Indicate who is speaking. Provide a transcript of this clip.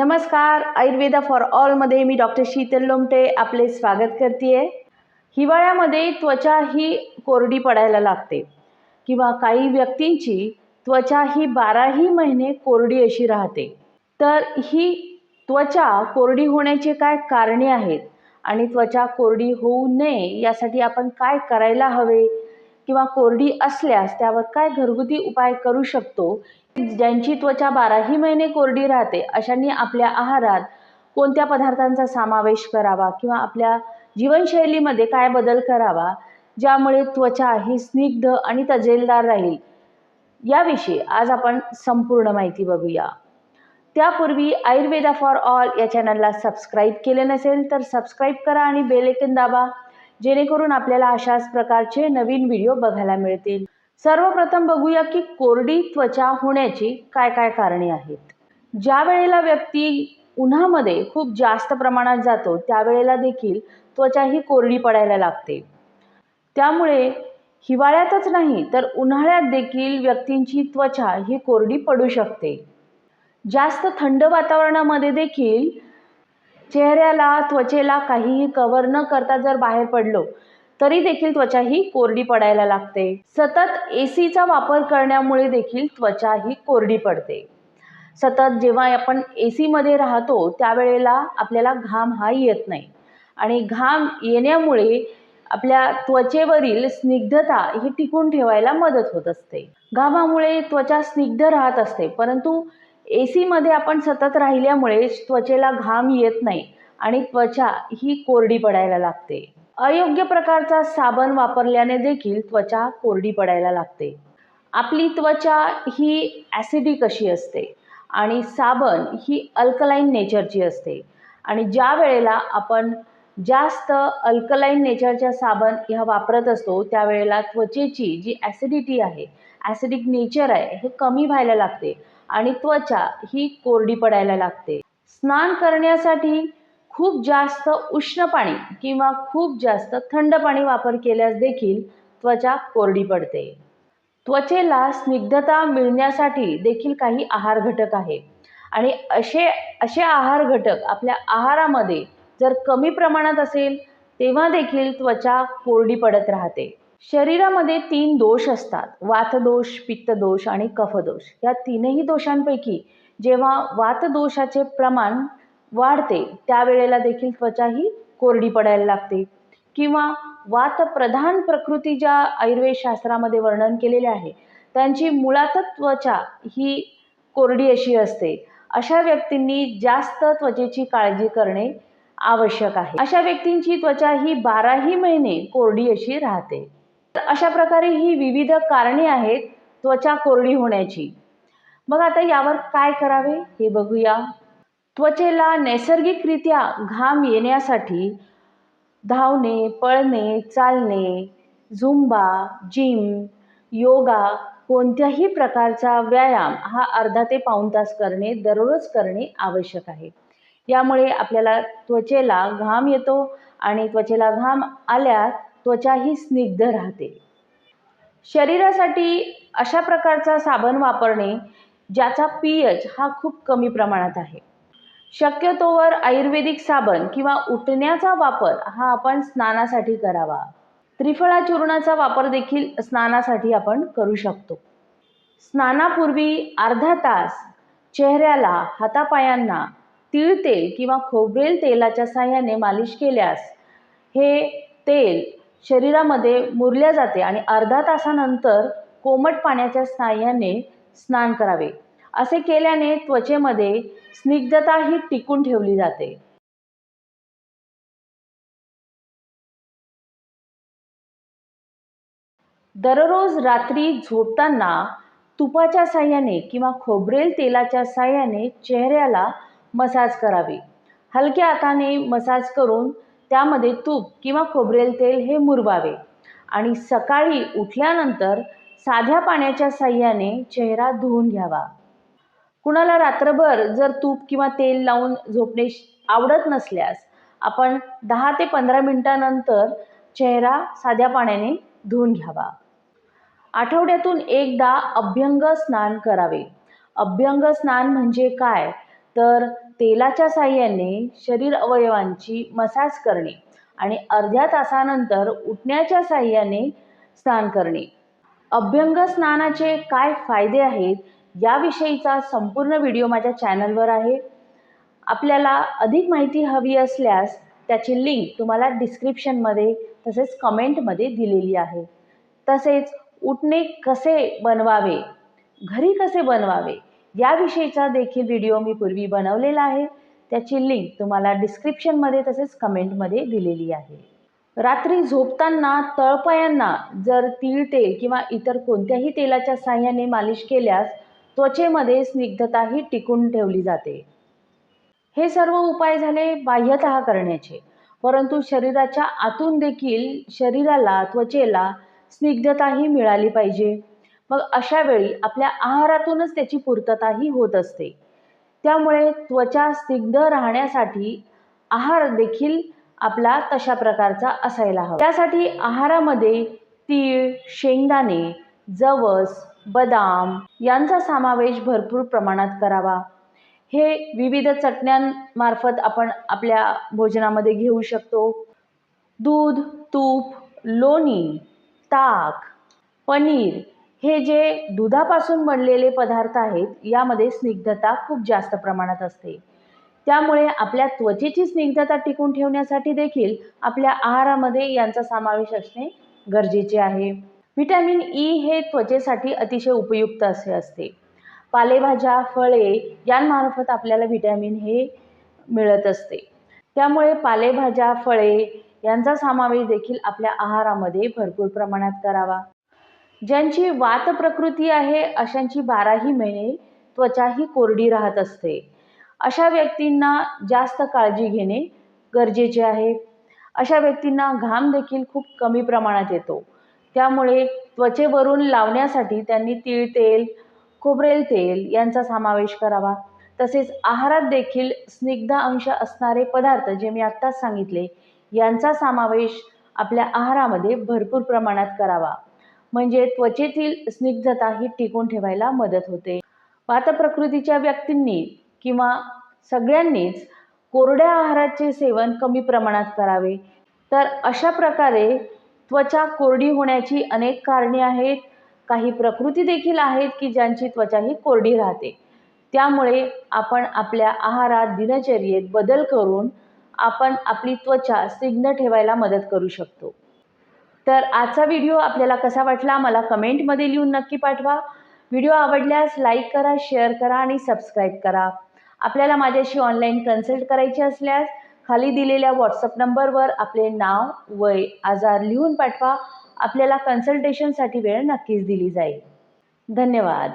Speaker 1: नमस्कार आयुर्वेदा फॉर ऑलमध्ये मी डॉक्टर शीतल लोमटे आपले स्वागत करते हिवाळ्यामध्ये त्वचा ही कोरडी पडायला लागते किंवा काही व्यक्तींची त्वचा ही बाराही महिने कोरडी अशी राहते. तर ही त्वचा कोरडी होण्याचे काय कारणे आहेत आणि त्वचा कोरडी होऊ नये यासाठी आपण काय करायला हवे? किंवा कोरडी असल्यास त्यावर काय घरगुती उपाय करू शकतो? ज्यांची त्वचा बाराही महिने कोरडी राहते अशांनी आपल्या आहारात कोणत्या पदार्थांचा समावेश करावा किंवा आपल्या जीवनशैलीमध्ये काय बदल करावा ज्यामुळे त्वचा ही स्निग्ध आणि तजेलदार राहील? याविषयी आज आपण संपूर्ण माहिती बघूया. त्यापूर्वी आयुर्वेदा फॉर ऑल या चॅनलला सबस्क्राईब केले नसेल तर सबस्क्राईब करा आणि बेलेकन दाबा. जेणेकरून आपल्याला अशाच प्रकारचे नवीन व्हिडिओ बघायला मिळतील. सर्वप्रथम बघूया की कोरडी त्वचा होण्याची काय काय कारणे आहेत. ज्या वेळेला व्यक्ती उन्हामध्ये खूप जास्त प्रमाणात जातो त्यावेळेला देखील त्वचा ही कोरडी पडायला लागते. त्यामुळे हिवाळ्यातच नाही तर उन्हाळ्यात देखील व्यक्तींची त्वचा ही कोरडी पडू शकते. जास्त थंड वातावरणामध्ये देखील चेहऱ्याला त्वचेला काहीही कव्हर न करता जर बाहेर पडलो तरी देखील त्वचा ही कोरडी पडायला लागते. सतत ए सीचा वापर करण्यामुळे देखील त्वचा ही कोरडी पडते. सतत जेव्हा आपण ए सीमध्ये राहतो त्यावेळेला आपल्याला घाम हा येत नाही. आणि घाम येण्यामुळे आपल्या त्वचेवरील स्निग्धता ही टिकून ठेवायला मदत होत असते. घामामुळे त्वचा स्निग्ध राहत असते परंतु ए सीमध्ये आपण सतत राहिल्यामुळे त्वचेला घाम येत नाही आणि त्वचा ही कोरडी पडायला लागते. अयोग्य प्रकारचा साबण वापरल्याने देखील त्वचा कोरडी पडायला लागते. आपली त्वचा ही ॲसिडिक अशी असते आणि साबण ही अल्कलाईन नेचरची असते. आणि ज्या वेळेला आपण जास्त अल्कलाईन नेचरच्या साबण ह्या वापरत असतो त्यावेळेला त्वचेची जी ॲसिडिटी आहे ॲसिडिक नेचर आहे हे कमी व्हायला लागते. आणि त्वचा ही कोरडी पडायला लागते. स्नान करण्यासाठी खूप जास्त उष्ण पाणी किंवा खूप जास्त थंड पाणी वापर केल्यास देखील त्वचा कोरडी पडते. त्वचेला स्निग्धता मिळण्यासाठी देखील काही आहार घटक आहे. आणि असे असे आहार घटक आपल्या आहारामध्ये जर कमी प्रमाणात असेल तेव्हा देखील त्वचा कोरडी पडत राहते. शरीरामध्ये तीन दोष असतात. वातदोष पित्तदोष आणि कफदोष. या तीनही दोषांपैकी जेव्हा वातदोषाचे प्रमाण वाढते त्यावेळेला देखील त्वचा ही कोरडी पडायला लागते. किंवा वातप्रधान प्रकृती ज्या आयुर्वेद शास्त्रामध्ये वर्णन केलेले आहे त्यांची मुळातच त्वचा ही कोरडी अशी असते. अशा व्यक्तींनी जास्त त्वचेची काळजी करणे आवश्यक आहे. अशा व्यक्तींची त्वचा ही बाराही महिने कोरडी अशी राहते. अशा प्रकारे ही विविध कारणे आहेत त्वचा कोरडी होण्याची. मग आता यावर काय करावे हे बघूया. त्वचेला नैसर्गिकरित्या घाम येण्यासाठी धावणे पळणे चालणे झुंबा जिम योगा कोणत्याही प्रकारचा व्यायाम हा अर्धा ते पाऊण तास करणे दररोज करणे आवश्यक आहे. यामुळे आपल्याला त्वचेला घाम येतो आणि त्वचेला घाम आल्यास त्वचा ही स्निग्ध राहते. शरीरासाठी अशा प्रकारचा साबण वापरणे ज्याचा पी एच हा खूप कमी प्रमाणात आहे. शक्यतोवर आयुर्वेदिक साबण किंवा उठण्याचा वापर हा आपण स्नानासाठी करावा. त्रिफळा चूर्णाचा वापर देखील स्नानासाठी आपण करू शकतो. स्नानापूर्वी अर्धा तास चेहऱ्याला हातापायांना तीळ तेल किंवा खोबरेल तेलाच्या साह्याने मालिश केल्यास हे तेल शरीरामध्ये मुरल्या जाते आणि अर्धा तासानंतर कोमट पाण्याच्या साह्याने स्नान करावे. असे केल्याने त्वचेमध्ये स्निग्धता ही टिकून ठेवली जाते. दररोज रात्री झोपताना तुपाच्या साह्याने किंवा खोबरेल तेलाच्या साह्याने चेहऱ्याला मसाज करावे. हलक्या हाताने मसाज करून त्यामध्ये तूप किंवा खोबरेल तेल हे मुरवावे. आणि सकाळी उठल्यानंतर साध्या पाण्याच्या साह्याने चेहरा धुवून घ्यावा. कुणाला रात्रभर जर तूप किंवा तेल लावून झोपणे आवडत नसल्यास आपण दहा ते पंधरा मिनटानंतर चेहरा साध्या पाण्याने धुवून घ्यावा. आठवड्यातून एकदा अभ्यंग स्नान करावे. अभ्यंग स्नान म्हणजे काय? तर तेलाच्या साहाय्याने शरीर अवयवांची मसाज करणे आणि अर्ध्या तासानंतर उठण्याच्या साहाय्याने स्नान करणे. अभ्यंग स्नानाचे काय फायदे आहेत याविषयीचा संपूर्ण व्हिडिओ माझ्या चॅनलवर आहे. आपल्याला अधिक माहिती हवी असल्यास त्याची लिंक तुम्हाला डिस्क्रिप्शनमध्ये तसेच कमेंटमध्ये दिलेली आहे. तसेच उठणे कसे बनवावे घरी कसे बनवावे याविषयीचा देखील व्हिडिओ मी पूर्वी बनवलेला आहे. त्याची लिंक तुम्हाला डिस्क्रिप्शनमध्ये तसेच कमेंटमध्ये दिलेली आहे. रात्री झोपताना तळपायांना जर तीळ तेल किंवा इतर कोणत्याही तेलाच्या साह्याने मालिश केल्यास त्वचेमध्ये स्निग्धताही टिकून ठेवली जाते. हे सर्व उपाय झाले बाह्यतः करण्याचे. परंतु शरीराच्या आतून देखील शरीराला त्वचेला स्निग्धताही मिळाली पाहिजे. मग अशा वेळी आपल्या आहारातूनच त्याची पूर्तताही होत असते. त्यामुळे त्वचा स्निग्ध राहण्यासाठी आहार देखील आपला तशा प्रकारचा असायला हवा. त्यासाठी आहारामध्ये तीळ शेंगदाणे जवस बदाम यांचा समावेश भरपूर प्रमाणात करावा. हे विविध चटण्यांमार्फत आपण आपल्या भोजनामध्ये घेऊ शकतो. दूध तूप लोणी ताक पनीर हे जे दुधापासून बनलेले पदार्थ आहेत यामध्ये स्निग्धता खूप जास्त प्रमाणात असते. त्यामुळे आपल्या त्वचेची स्निग्धता टिकून ठेवण्यासाठी देखील आपल्या आहारामध्ये यांचा समावेश असणे गरजेचे आहे. व्हिटॅमिन ई हे त्वचेसाठी अतिशय उपयुक्त असे असते. पालेभाज्या फळे यांमार्फत आपल्याला व्हिटॅमिन हे मिळत असते. त्यामुळे पालेभाज्या फळे यांचा समावेश देखील आपल्या आहारामध्ये भरपूर प्रमाणात करावा. ज्यांची वात प्रकृती आहे अशांची बाराही महिने त्वचा ही कोरडी राहत असते. अशा व्यक्तींना जास्त काळजी घेणे गरजेचे आहे. अशा व्यक्तींना घाम देखील खूप कमी प्रमाणात येतो. त्यामुळे त्वचेवरून लावण्यासाठी त्यांनी तीळ तेल खोबरेल तेल यांचा समावेश करावा. तसेच आहारात देखील स्निग्ध अंश असणारे पदार्थ जे मी आत्ताच सांगितले यांचा समावेश आपल्या आहारामध्ये भरपूर प्रमाणात करावा. म्हणजे त्वचेतील स्निग्धता ही टिकून ठेवायला मदत होते. वातप्रकृतीच्या व्यक्तींनी किंवा सगळ्यांनीच कोरड्या आहाराचे सेवन कमी प्रमाणात करावे. तर अशा प्रकारे त्वचा कोरडी होण्याची अनेक कारणे आहेत. काही प्रकृती देखील आहेत की ज्यांची त्वचा ही कोरडी राहते. त्यामुळे आपण आपल्या आहारात दिनचर्येत बदल करून आपण आपली त्वचा स्निग्ध ठेवायला मदत करू शकतो. तर आजचा व्हिडिओ आपल्याला कसा वाटला मला कमेंटमध्ये लिहून नक्की पाठवा. व्हिडिओ आवडल्यास लाईक करा शेअर करा आणि सबस्क्राईब करा. आपल्याला माझ्याशी ऑनलाईन कन्सल्ट करायची असल्यास खाली दिलेल्या व्हॉट्सअप नंबरवर आपले नाव वय आजार लिहून पाठवा. आपल्याला कन्सल्टेशनसाठी वेळ नक्कीच दिली जाईल. धन्यवाद.